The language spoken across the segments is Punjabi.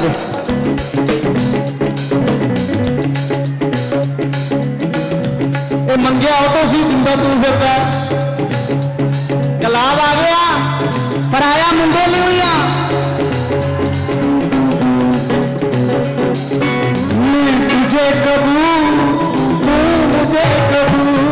ਦੇ ਇਹ ਮੰਗਿਆ ਉਹ ਤੋਂ ਸੀ ਜਿੰਦਾ ਤੂੰ ਫਿਰਦਾ ਕਲਾਬ ਆ ਗਿਆ, ਪਰ ਆਇਆ ਮੁੰਡੇ ਲਈ ਹੋਈਆ ਮੁਝੇ ਕਬੂ ਤੂੰ ਮੁਝੇ ਕਬੂ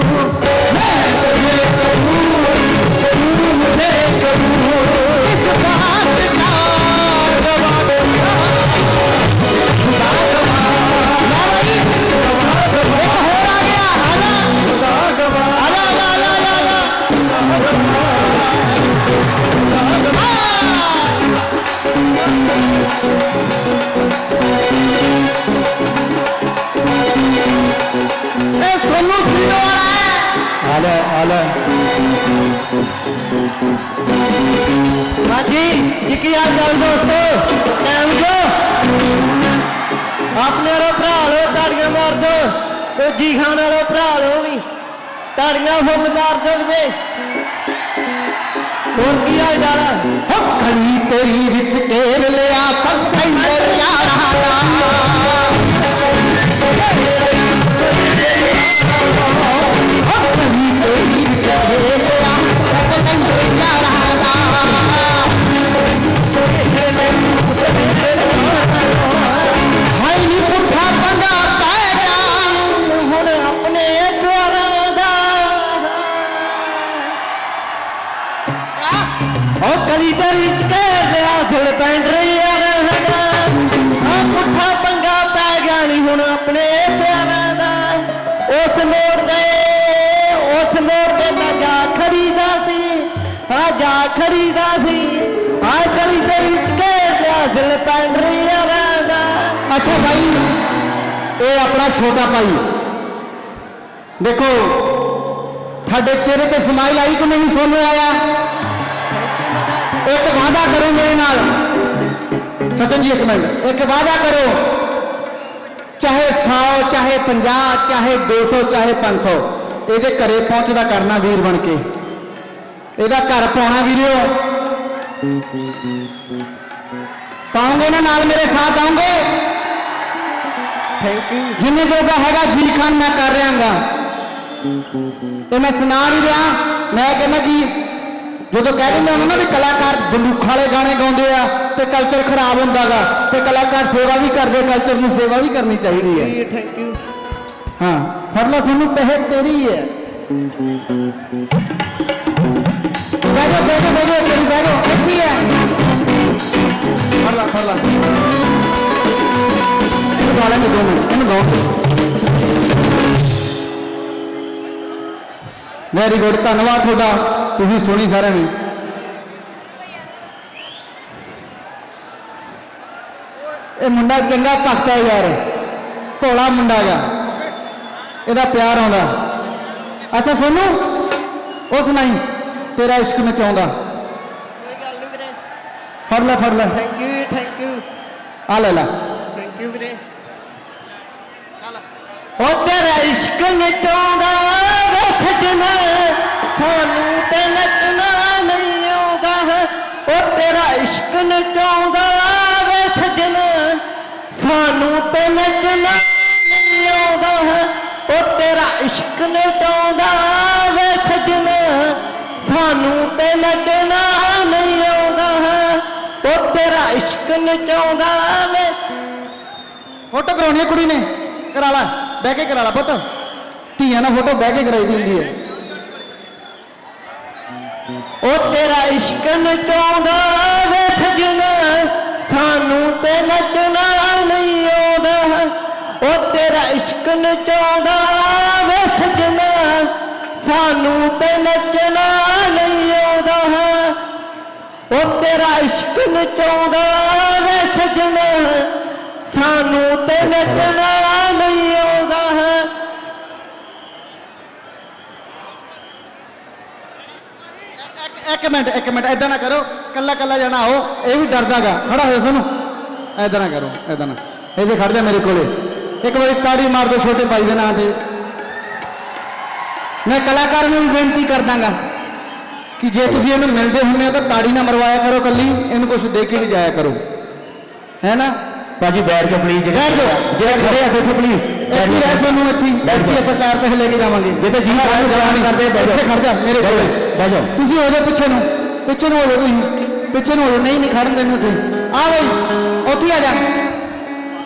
ਆਲੇ ਆਲੇ। ਹਾਂਜੀ ਜੀ ਕੀ ਹਾਲ ਚਾਲ ਦੋਸਤੋ ਟਾਈਮ ਜੋ। ਆਪਣੇ ਵਾਲੇ ਭਰਾ ਲੋ ਤਾੜੀਆਂ ਮਾਰ ਦੋ। ਤੇ ਜੀ ਖਾਨ ਵਾਲੇ ਭਰਾ ਲੋ ਵੀ। ਤਾੜੀਆਂ ਫੁੱਲ ਮਾਰ ਦੋ ਜੀ ਹੋਰ ਕੀ ਹਾਲ ਚਾਲ ਹੋ ਖਲੀ ਤੇਰੀ ਵਿੱਚ ਕੇਰ ਲਿਆ ਉਹ ਕਲੀ ਦਰ ਵਿੱਚ ਕਹਿ ਲਿਆ ਥੜ ਪੈਂਡ ਯਾਰਾ ਦਾ ਆ ਪੁੱਠਾ ਪੰਗਾ ਪੈ ਗਿਆ ਨਹੀਂ ਹੁਣ ਆਪਣੇ ਪਿਆਰਾਂ ਦਾ ਉਸ ਮੋੜ ਦੇ ਉਸ ਮੋੜ ਤੇ ਮੈਂ ਜਾ ਖਰੀਦਾ ਸੀ ਹਾਂ ਜਾ ਖਰੀਦਾ ਸੀ ਆ ਕਲੀ ਦਰ ਵਿੱਚ ਕਹਿ ਲਿਆ ਥੜ ਪੈਂਡ ਯਾਰਾ ਦਾ ਅੱਛਾ ਭਾਈ ਇਹ ਆਪਣਾ ਛੋਟਾ ਭਾਈ ਦੇਖੋ ਤੁਹਾਡੇ ਚਿਹਰੇ ਤੇ ਸਮਾਈਲ ਆਈ ਕਿ ਨਹੀਂ ਸੋਨੂੰ ਆਇਆ ਇੱਕ ਵਾਅਦਾ ਕਰੋ ਮੇਰੇ ਨਾਲ। ਸਚਨ ਜੀ, ਇੱਕ ਮਿੰਟ। ਇੱਕ ਵਾਅਦਾ ਕਰੋ। ਚਾਹੇ 100 ਚਾਹੇ 50 ਚਾਹੇ 200 ਚਾਹੇ 500 ਇਹਦੇ ਘਰੇ ਪਹੁੰਚਦਾ ਕਰਨਾ ਵੀਰ ਬਣ ਕੇ। ਇਹਦਾ ਘਰ ਪਾਉਣਾ ਵੀਰਿਓ। ਪਾਉਂਗੇ ਨਾ ਨਾਲ ਮੇਰੇ ਸਾਥ ਆਉਂਗੇ। ਥੈਂਕ ਯੂ ਜਿੰਨੇ ਜੋਗਾ ਹੈਗਾ ਜੀ ਖਾਨ ਮੈਂ ਕਰ ਰਿਹਾਗਾ। ਤੇ ਮੈਂ ਸੁਣਾ ਨਹੀਂ ਰਿਹਾ। ਮੈਂ ਕਹਿੰਦਾ ਕਿ ਜਦੋਂ ਕਹਿ ਦਿੰਦੇ ਹੁੰਦੇ ਨਾ ਵੀ ਕਲਾਕਾਰ ਬੰਦੂਖਾਂ ਵਾਲੇ ਗਾਣੇ ਗਾਉਂਦੇ ਆ ਤੇ ਕਲਚਰ ਖਰਾਬ ਹੁੰਦਾਗਾ ਤੇ ਕਲਾਕਾਰ ਸੇਵਾ ਵੀ ਕਰਦੇ ਕਲਚਰ ਨੂੰ ਸੇਵਾ ਵੀ ਕਰਨੀ ਚਾਹੀਦੀ ਹੈ। ਥੈਂਕ ਯੂ ਹਾਂ ਫੜ ਲਾ ਸਾਨੂੰ ਪਹਿ ਤੇਰੀ ਹੈ। ਜਾ ਬਹਿ ਜਾ ਤੇਰੀ ਜਾ ਇੱਥੇ ਹੈ ਫੜ ਲਾ ਫੜ ਲਾ ਇਹਨੂੰ ਗਾ ਲੈਂਦੇ ਦੋ ਮਿੰਟ ਇਹਨੂੰ ਗਾਓ ਵੈਰੀ ਗੁੱਡ ਧੰਨਵਾਦ ਤੁਹਾਡਾ। ਤੁਸੀਂ ਸੁਣੀ ਸਾਰਿਆਂ ਨੇ। ਇਹ ਮੁੰਡਾ ਚੰਗਾ ਭਗਤ ਹੈ ਯਾਰ। ਭੋਲਾ ਮੁੰਡਾ ਹੈਗਾ। ਇਹਦਾ ਪਿਆਰ ਆਉਂਦਾ। ਅੱਛਾ ਸੋਨੂ ਉਹ ਸੁਣਾਈ। ਤੇਰਾ ਇਸ਼ਕ ਨਚਾਉਂਦਾ ਕੋਈ ਗੱਲ ਨਹੀਂ ਵੀਰੇ। ਫੜ ਲੈ ਫੜ ਲੈ। ਥੈਂਕ ਯੂ ਥੈਂਕ ਯੂ ਆ ਲੈ ਲੈ। ਥੈਂਕ ਯੂ ਵੀਰੇ। ਉਹ ਤੇਰਾ ਇਸ਼ਕ ਨਚਾਉਂਦਾ ਵੇ ਸਜਣਾ ਇਸ਼ਕ ਨਚਾਉਂਦਾ ਵੇ ਸਜਣਾ ਸਾਨੂੰ ਤੇ ਨੱਚਣਾ ਨਹੀਂ ਆਉਂਦਾ। ਉਹ ਤੇਰਾ ਇਸ਼ਕ ਨਚਾਉਂਦਾ ਵੇ ਸਜਣਾ ਸਾਨੂੰ ਤੇ ਨੱਚਣਾ ਨਹੀਂ ਆਉਂਦਾ। ਉਹ ਤੇਰਾ ਇਸ਼ਕ ਨਚਾਉਂਦਾ ਵੇ। ਫੋਟੋ ਕਰਾਉਣੀ ਹੈ ਕੁੜੀ ਨੇ ਕਰਾ ਲਾ ਬਹਿ ਕੇ ਕਰਾ ਲਾ ਪੁੱਤ। ਧੀਆਂ ਨਾਲ ਫੋਟੋ ਬਹਿ ਕੇ ਕਰਾਈ ਦੀ ਹੁੰਦੀ ਹੈ। ਉਹ ਤੇਰਾ ਇਸ਼ਕ ਨਚਾਉਂਦਾ ਨਚਾਉਂਦਾ ਵੇ ਸਜਣਾ ਸਾਨੂੰ ਤੇ ਨੱਚਣਾ ਨਹੀਂ ਆਉਂਦਾ। ਹੈ ਉਹ ਤੇਰਾ ਇਸ਼ਕ ਨਚਾਉਂਦਾ ਵੇ ਸਜਣਾ ਸਾਨੂੰ ਤੇ ਨੱਚਣਾ ਨਹੀਂ ਆਉਂਦਾ। ਹੈ ਇੱਕ ਮਿੰਟ ਇੱਕ ਮਿੰਟ ਐਦਾਂ ਨਾ ਕਰੋ। ਕੱਲਾ ਕੱਲਾ ਜਾਣਾ ਆਓ ਇਹ ਵੀ ਡਰਦਾਗਾ ਖੜਾ ਹੋਇਆ ਸਾਨੂੰ। ਐਦਾਂ ਨਾ ਕਰੋ ਐਦਾਂ ਨਾ। ਇਹਦੇ ਖੜ ਜਾ ਮੇਰੇ ਕੋਲੇ। ਇੱਕ ਵਾਰੀ ਤਾੜੀ ਮਾਰ ਦਿਓ ਛੋਟੇ ਭਾਈ ਦੇ ਨਾਂ ਤੇ। ਮੈਂ ਕਲਾਕਾਰ ਨੂੰ ਵੀ ਬੇਨਤੀ ਕਰਦਾਗਾ ਕਿ ਜੇ ਤੁਸੀਂ ਇਹਨੂੰ ਮਿਲਦੇ ਹੁੰਦੇ ਹੋ ਤਾਂ ਤਾੜੀ ਨਾ ਮਰਵਾਇਆ ਕਰੋ ਕੱਲੀ ਇਹਨੂੰ ਕੁਝ ਦੇ ਕੇ ਵੀ ਜਾਇਆ ਕਰੋ। ਹੈ ਨਾ? ਭਾਜੀ ਬੈਠ ਜਾਓ ਪਲੀਜ਼ ਜਿਹੜੇ ਬੈਠ ਜਾਓ। ਜਿਹੜੇ ਖੜੇ ਆ ਬੈਠੋ ਪਲੀਜ਼ ਇੱਥੇ ਰਹਿ ਤੁਹਾਨੂੰ ਇੱਥੇ। ਬੈਠ ਇੱਥੇ। ਆਪਾਂ ਚਾਰ ਪੈਸੇ ਲੈ ਕੇ ਜਾਵਾਂਗੇ। ਜੇ ਤੇ ਜੀ ਸਾਹਿਬ ਜਾਣ ਕਰਦੇ ਬੈਠ ਇੱਥੇ ਜਾਓ ਖੜ ਜਾ ਮੇਰੇ ਕੋਲ। ਬਹਿ ਜਾਓ। ਤੁਸੀਂ ਹੋ ਜਾਓ ਪਿੱਛੇ ਨੂੰ। ਪਿੱਛੇ ਨੂੰ ਹੋ ਜਾਓ ਤੁਸੀਂ। ਪਿੱਛੇ ਨੂੰ ਹੋ ਜਾਓ। ਨਹੀਂ ਨਹੀਂ ਖੜਨ ਦੇਣਾ ਉੱਥੇ ਆ ਬਈ ਉੱਥੇ ਆ ਜਾ।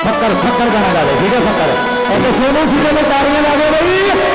ਫੱਕਰ ਫੱਕਰ ਗਾਣਾ ਗਾ ਦੇ ਠੀਕ ਹੈ ਫੱਕਰ ਅਤੇ ਸੋਨੂ ਸੀਰੇ ਨੇ ਤਾੜੀਆਂ ਲਾ ਦਿਓ ਬਈ।